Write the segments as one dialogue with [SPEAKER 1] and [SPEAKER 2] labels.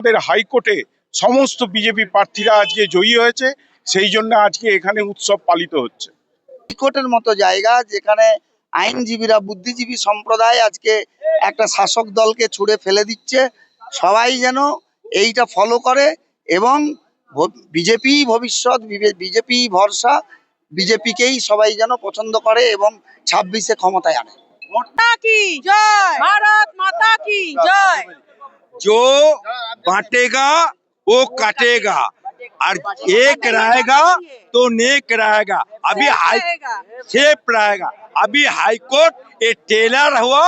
[SPEAKER 1] আমাদের হাইকোর্টে সমস্ত বিজেপি প্রার্থীরা আজকে জয়ী হয়েছে সেই জন্য আজকে এখানে উৎসব পালিত হচ্ছে।
[SPEAKER 2] হাইকোর্টের মতো জায়গা যেখানে আইনজীবীরা বুদ্ধিজীবী সম্প্রদায় আজকে একটা শাসক দলকে ছুড়ে ফেলে দিচ্ছে সবাই যেন এইটা ফলো করে এবং বিজেপি ভবিষ্যৎ বিজেপি ভরসা বিজেপিকেই সবাই যেন পছন্দ করে এবং ছাব্বিশে ক্ষমতায় আনে।
[SPEAKER 3] কি? জয়! ভারত মাতা কি? জয়!
[SPEAKER 4] जो बांटेगा वो काटेगा और एक रहेगा तो नेक रहेगा अभी हाई
[SPEAKER 3] रहेगा।
[SPEAKER 4] सेफ रहेगा अभी हाई कोर्ट ये टेलर हुआ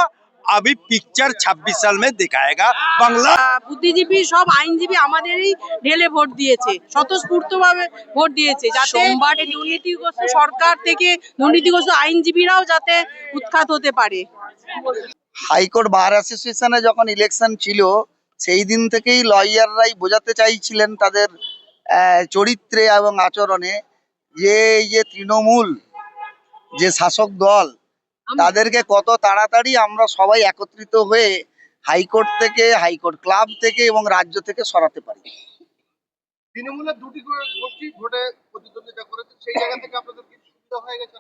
[SPEAKER 4] अभी पिक्चर 26 साल में दिखाएगा बांग्ला
[SPEAKER 3] আহ, বুদ্ধিজীবী সব আইনজীবী আমাদেরই ঢেলে ভোট দিয়েছে স্বতঃস্ফূর্ত ভাবে ভোট দিয়েছে যাতে
[SPEAKER 2] সোমবার
[SPEAKER 3] এই দুর্নীতিগ্রস্ত সরকার থেকে দুর্নীতিগ্রস্ত আইনজীবীরাও যাতে উৎখাত হতে পারে
[SPEAKER 2] হাইকোর্ট বার অ্যাসোসিয়েশনে যখন ইলেকশন ছিল সেই দিন থেকেই লয়াররাই বোঝাতে চাইছিলেন তাদের চরিত্রে এবং আচরণে যে এই যে তৃণমূল যে শাসক দল তাদেরকে কত তাড়াতাড়ি আমরা সবাই একত্রিত হয়ে হাইকোর্ট থেকে হাইকোর্ট ক্লাব থেকে এবং রাজ্য থেকে সরাতে পারি।
[SPEAKER 5] তৃণমূলের দুটি গোষ্ঠী ভোটে প্রতিদ্বন্দ্বিতা করেছে সেই জায়গা থেকে আপনাদের কি সুবিধা হয়ে গেছে?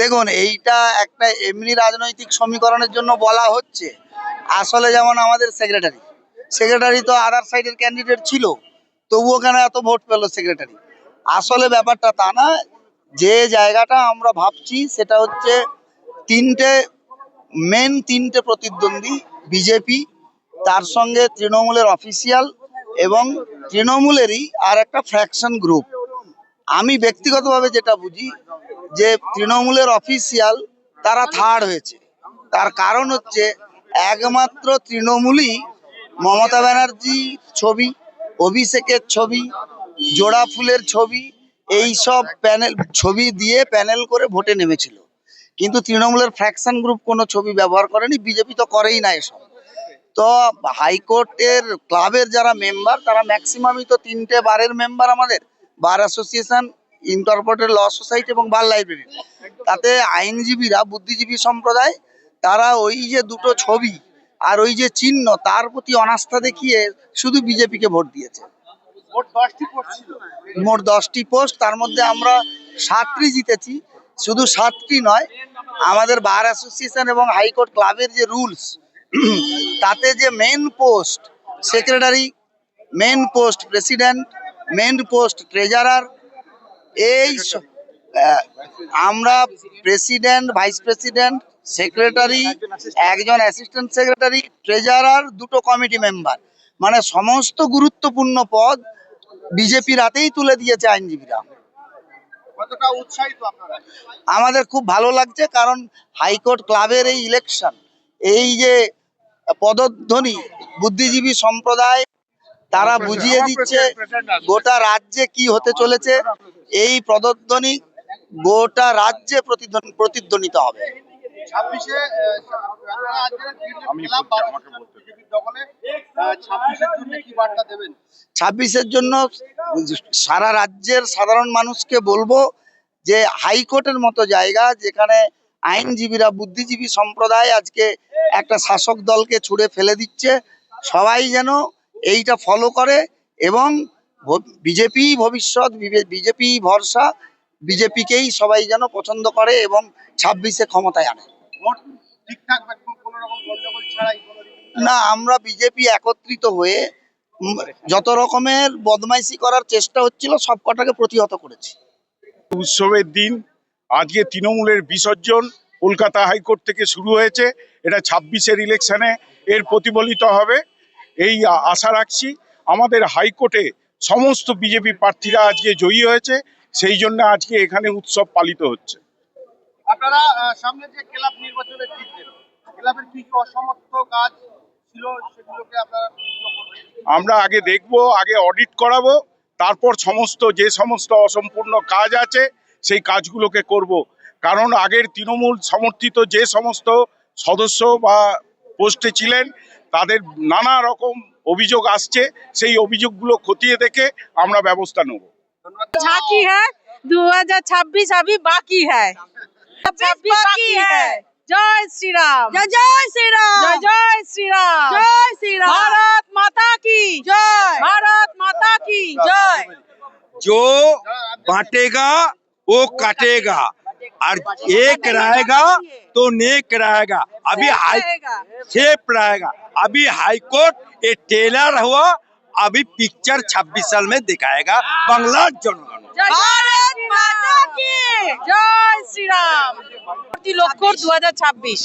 [SPEAKER 2] দেখুন এইটা একটা এমনি রাজনৈতিক সমীকরণের জন্য বলা হচ্ছে। আসলে যেমন আমাদের সেক্রেটারি সেক্রেটারি তো আদার সাইডের ক্যান্ডিডেট ছিল, তবুও কেন এত ভোট পেল সেক্রেটারি আসলে ব্যাপারটা তা না, যে জায়গাটা আমরা ভাবছি সেটা হচ্ছে তিনটে মেন তিনটে প্রতিদ্বন্দ্বী বিজেপি তার সঙ্গে তৃণমূলের অফিসিয়াল এবং তৃণমূলেরই আর একটা ফ্র্যাকশন গ্রুপ আমি ব্যক্তিগতভাবে যেটা বুঝি, যে তৃণমূলের অফিসিয়াল তারা থার্ড হয়েছে। তার কারণ হচ্ছে একমাত্র তৃণমূলই মমতা ব্যানার্জি ছবি, অভিষেকের ছবি, জোড়া ফুলের ছবি, এই সব প্যানেল, ছবি দিয়ে প্যানেল করে ভোটে নেমেছিল। কিন্তু তৃণমূলের ফ্র্যাকশন গ্রুপ কোনো ছবি ব্যবহার করেনি, বিজেপি তো করেই না এসব। তো হাইকোর্টের ক্লাবের যারা মেম্বার, তারা ম্যাক্সিমামই তো তিনটে বারের মেম্বার আমাদের, bar association interpreted law society এবং বার লাইব্রেরি। তাতে আইনজীবীরা, বুদ্ধিজীবী সম্প্রদায় তারা ওই যে দুটো ছবি আর ওই যে চিহ্ন তার প্রতি অনাস্থা দেখিয়ে শুধু বিজেপিকে ভোট দিয়েছে। মোট দশটি পোস্ট তার মধ্যে আমরা সাতটি জিতেছি। শুধু সাতটি নয় আমাদের বার অ্যাসোসিয়েশন এবং হাইকোর্ট ক্লাবের যে রুলস তাতে যে main post secretary main post president main post treasurer এই আমরা প্রেসিডেন্ট ভাইস প্রেসিডেন্ট সেক্রেটারি একজন অ্যাসিস্ট্যান্ট সেক্রেটারি ট্রেজারার দুটো কমিটি মেম্বার মানে সমস্ত গুরুত্বপূর্ণ পদ বিজেপির হাতেই তুলে দিয়েছে আইনজীবীরা। আমাদের খুব ভালো লাগছে কারণ হাইকোর্ট ক্লাবের এই ইলেকশন এই যে পদধ্বনি বুদ্ধিজীবী সম্প্রদায় তারা বুঝিয়ে দিচ্ছে গোটা রাজ্যে কি হতে চলেছে। এই পদধ্বনি গোটা রাজ্যে প্রতিধ্বনি- প্রতিধ্বনিত হবে।
[SPEAKER 5] ছাব্বিশে ছাব্বিশের জন্য কি বার্তা দেবেন?
[SPEAKER 2] ছাব্বিশের জন্য সারা রাজ্যের সাধারণ মানুষকে বলব যে হাইকোর্টের মতো জায়গা যেখানে আইনজীবীরা বুদ্ধিজীবী সম্প্রদায় আজকে একটা শাসক দলকে ছুড়ে ফেলে দিচ্ছে। সবাই যেন এইটা ফলো করে এবং বিজেপি ভবিষ্যৎ বিজেপি ভরসা বিজেপিকেই সবাই যেন পছন্দ করে এবং ছাব্বিশে ক্ষমতায় আনে। না আমরা বিজেপি একত্রিত হয়ে যত রকমের বদমাইশি করার চেষ্টা হচ্ছিল সব কটাকে প্রতিহত করেছি।
[SPEAKER 1] উৎসবের দিন আজকে তৃণমূলের বিসর্জন কলকাতা হাইকোর্ট থেকে শুরু হয়েছে। এটা ছাব্বিশের ইলেকশনে এর প্রতিফলিত হবে। এই আশা রাখছি আমাদের হাইকোর্টে সমস্ত বিজেপি প্রার্থীরা আজকে জয়ী হয়েছে। সেই জন্য আজকে এখানে উৎসব পালিত হচ্ছে।
[SPEAKER 5] আপনারা সামনে যে ক্লাব নির্বাচনে জিতলেন ক্লাবের কি কি অসমাপ্ত কাজ ছিল সেগুলোকে আপনারা
[SPEAKER 1] আমরা আগে দেখব আগে অডিট করাবো তারপর সমস্ত যে সমস্ত অসম্পূর্ণ কাজ আছে সেই কাজগুলোকে করব। কারণ আগের তৃণমূল সমর্থিত যে সমস্ত সদস্য বা পোস্টে ছিলেন তাদের নানা রকম অভিযোগ আসছে সেই অভিযোগগুলো খতিয়ে দেখে আমরা ব্যবস্থা নেব।
[SPEAKER 3] झाकी है दो हज़ार छब्बीस अभी बाकी है। छब्बीस बाकी है। जय श्री
[SPEAKER 6] राम जय जय
[SPEAKER 3] श्री राम जय
[SPEAKER 6] जय श्री
[SPEAKER 3] राम जय श्री
[SPEAKER 6] राम
[SPEAKER 3] भारत माता की।
[SPEAKER 6] जय। भारत माता की। जय।
[SPEAKER 4] जो बांटेगा वो काटेगा। और एक रहेगा तो नेक रहेगा। अभी हाई सेफ़ रहेगा। अभी हाईकोर्ट ये टेलर हुआ अभी पिक्चर 26 साल में दिखाएगा बांग्ला जनगण
[SPEAKER 6] ভারত মাতা কি
[SPEAKER 3] জয় শ্রীরাম প্রতি লক্ষ্য দু হাজার ছাব্বিশ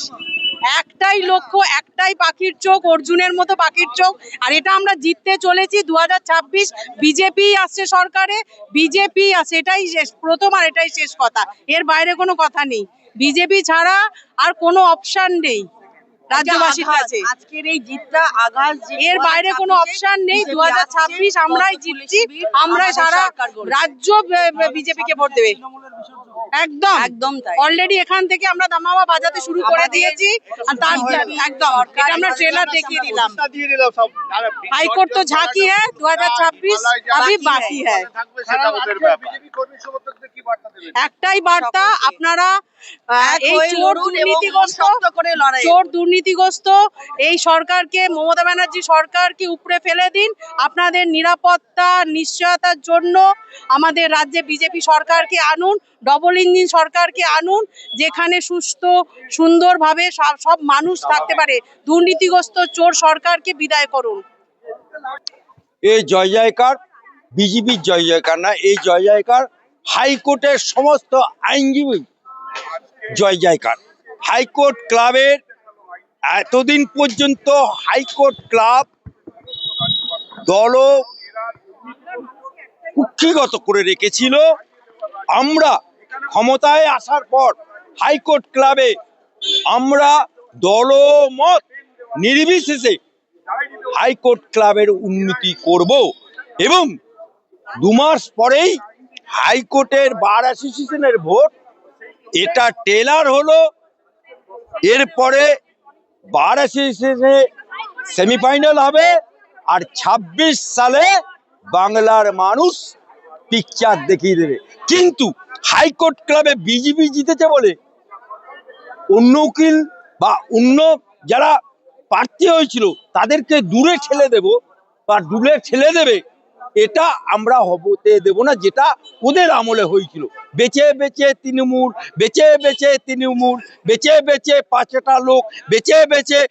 [SPEAKER 3] একটাই লক্ষ্য একটাই পাখির চোখ অর্জুনের মতো পাখির চোখ আর এটা আমরা জিততে চলেছি দু হাজার ছাব্বিশ বিজেপি আসছে সরকারে বিজেপি আছে এটাই শেষ প্রথম আর এটাই শেষ কথা এর বাইরে কোনো কথা নেই বিজেপি ছাড়া আর কোনো অপশন নেই রাজ্যবাসীর কাছে।
[SPEAKER 6] আজকের এই জিতটা আঘাত
[SPEAKER 3] এর বাইরে কোনো অপশন নেই। দু আমরাই জিতছি।
[SPEAKER 6] আমাদের
[SPEAKER 3] সারা রাজ্য বিজেপি কে ভোট দেবে। একদম।
[SPEAKER 6] একদম তাই।
[SPEAKER 3] অলরেডি এখান থেকে আমরা দামামা বাজাতে শুরু করে দিয়েছি। আর তার একদম। এটা আমরা ট্রেলার দেখিয়ে দিলাম।
[SPEAKER 5] দিয়ে দিলাম সব
[SPEAKER 3] হাইকোর্ট তো ঝাঁকি হ্যাঁ দু হাজার ছাব্বিশ अभी বাকি হ্যাঁ।
[SPEAKER 5] দেবেন?
[SPEAKER 3] একটাই বার্তা আপনারা এই চোর দুর্নীতিগ্রস্ত দুর্নীতিগ্রস্ত। এই সরকারকে, মমতা ব্যানার্জি সরকারকে উপরে ফেলে দিন। আপনাদের নিরাপত্তা, নিশ্চয়তার জন্য আমাদের রাজ্যে বিজেপি সরকারকে আনুন ডবল ইঞ্জিন সরকারকে আনুন, যেখানে সুস্থ, সুন্দরভাবে সব সব মানুষ থাকতে পারে। দুর্নীতিগ্রস্ত চোর সরকারকে বিদায় করুন।
[SPEAKER 4] এই জয় জয়কার বিজেপির জয় জয়কার না, এই জয় জয়কার হাইকোর্টের সমস্ত আইনজীবী জয় জয়কার। হাইকোর্ট ক্লাবের এতদিন পর্যন্ত হাইকোর্ট ক্লাব দল কুক্ষিগত করে রেখেছিল। আমরা ক্ষমতায় আসার পর হাইকোর্ট ক্লাবে আমরা দলমত নির্বিশেষে হাইকোর্ট ক্লাবের উন্নতি করব এবং দু মাস পরেই হাইকোর্টের বার অ্যাসোসিয়েশনের ভোট। এটা টেলার হলো। এরপরে বার অ্যাসোসিয়েশনে সেমিফাইনাল হবে। আর ২৬ সালে বাংলার মানুষ পিকচার দেখিয়ে দেবে। কিন্তু হাইকোর্ট ক্লাবে বিজেপি জিতেছে বলে অন্য উকিল বা অন্য যারা প্রার্থী হয়েছিল, তাদেরকে দূরে ঠেলে দেব বা দূরে ঠেলে দেবে এটা আমরা হবতে দেব না, যেটা ওদের আমলে হয়েছিল। বেচে বেচে তৃণমূল, বেচে বেচে তৃণমূল, বেচে বেচে পাঁচটা লোক, বেচে বেচে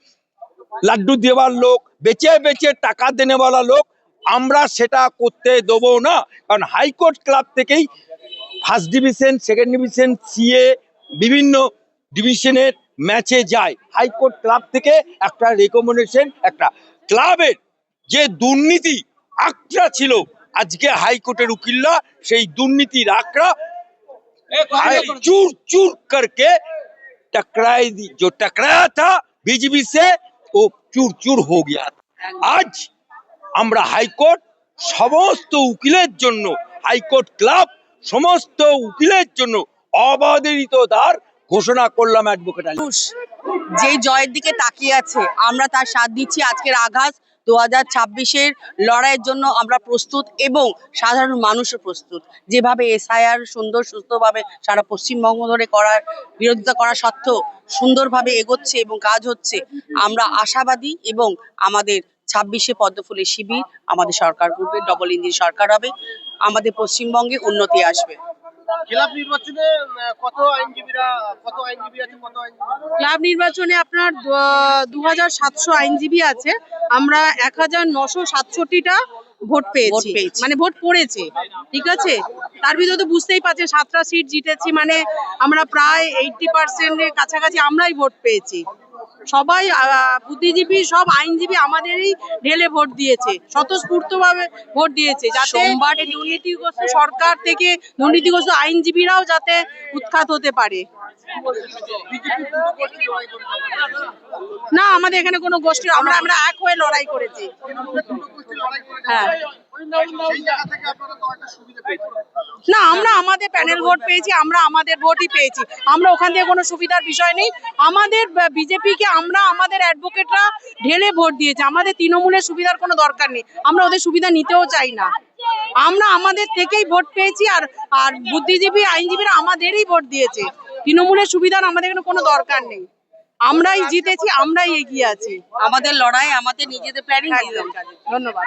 [SPEAKER 4] লাড্ডু দেওয়ার লোক, বেচে বেচে টাকা দেনেওয়ালা লোক, আমরা সেটা করতে দেবো না। কারণ হাইকোর্ট ক্লাব থেকেই first division, second division, CA, বিভিন্ন ডিভিশনের ম্যাচে যায়। হাইকোর্ট ক্লাব থেকে একটা রেকমেন্ডেশন একটা ক্লাবের যে দুর্নীতি আঁকড়া ছিল আজকে হাইকোর্টের উকিলরা সেই দুর্নীতির আঁকড়া चूर चूर करके टकराई दी जो टकराया था बीजेपी से वो चूर चूर हो गया আজ আমরা হাইকোর্ট সমস্ত উকিলের জন্য হাইকোর্ট ক্লাব সমস্ত উকিলের জন্য অবাধিত দ্বার ঘোষণা করলাম অ্যাডভোকেট আলী
[SPEAKER 6] মানুষ যেই জয়ের দিকে তাকিয়ে আছে আমরা তার সাথ দিচ্ছি আজকের আঘাত দু হাজার ছাব্বিশের লড়াইয়ের জন্য আমরা প্রস্তুত এবং সাধারণ মানুষও প্রস্তুত। যেভাবে এসআইআর সুন্দর, সুস্থভাবে সারা পশ্চিমবঙ্গ ধরে করার, বিরোধিতা করা সত্ত্বেও সুন্দরভাবে এগোচ্ছে এবং কাজ হচ্ছে, আমরা আশাবাদী এবং আমাদের ছাব্বিশে পদ্মফুলের শিবির আমাদের সরকার করবে ডবল ইঞ্জিন সরকার হবে, আমাদের পশ্চিমবঙ্গে উন্নতি আসবে।
[SPEAKER 5] ক্লাব নির্বাচনে কত আইনজীবীরা কত আইনজীবী আছে কত আইনজীবী
[SPEAKER 3] ক্লাব নির্বাচনে আপনার দু হাজার সাতশো আইনজীবী আছে। আমরা এক হাজার নশো সাতষট্টিটা ভোট পেয়েছি। মানে ভোট পড়েছে। ঠিক আছে? তার ভিতরে তো বুঝতেই পারছেন সাতটা সিট জিতেছি। মানে আমরা প্রায় এইটটি পার্সেন্টের কাছাকাছি আমরাই ভোট পেয়েছি। সবাই বুদ্ধিজীবী সব আইনজীবী আমাদেরই ঢেলে ভোট দিয়েছে স্বতঃস্ফূর্তভাবে ভোট দিয়েছে যাতে দুর্নীতিগ্রস্ত সরকার থেকে দুর্নীতিগ্রস্ত আইনজীবীরাও যাতে উৎখাত হতে পারে। না আমাদের এখানে কোনো গোষ্ঠী আমরা আমরা এক হয়ে লড়াই করেছে। হ্যাঁ।
[SPEAKER 5] সেই জায়গা থেকে আপনারা তো একটা সুবিধা পেয়েছেন
[SPEAKER 3] না আমরা আমাদের প্যানেল ভোট পেয়েছি আমরা আমাদের ভোটই পেয়েছি। আমরা ওখান থেকে কোনো সুবিধার বিষয় নেই। আমাদের বিজেপিকে আমরা আমাদের অ্যাডভোকেটরা ঢেলে ভোট দিয়েছে। আমাদের তৃণমূলের সুবিধার কোনো দরকার নেই। আমরা ওদের সুবিধা নিতেও চাই না। আমরা আমাদের থেকেই ভোট পেয়েছি আর আর বুদ্ধিজীবী আইনজীবীরা আমাদেরই ভোট দিয়েছে। তৃণমূলের সুবিধার আমাদের এখানে কোনো দরকার নেই। আমরাই জিতেছি আমরাই এগিয়ে আছি।
[SPEAKER 6] আমাদের লড়াই আমাদের নিজেদের প্ল্যানিং
[SPEAKER 3] ধন্যবাদ।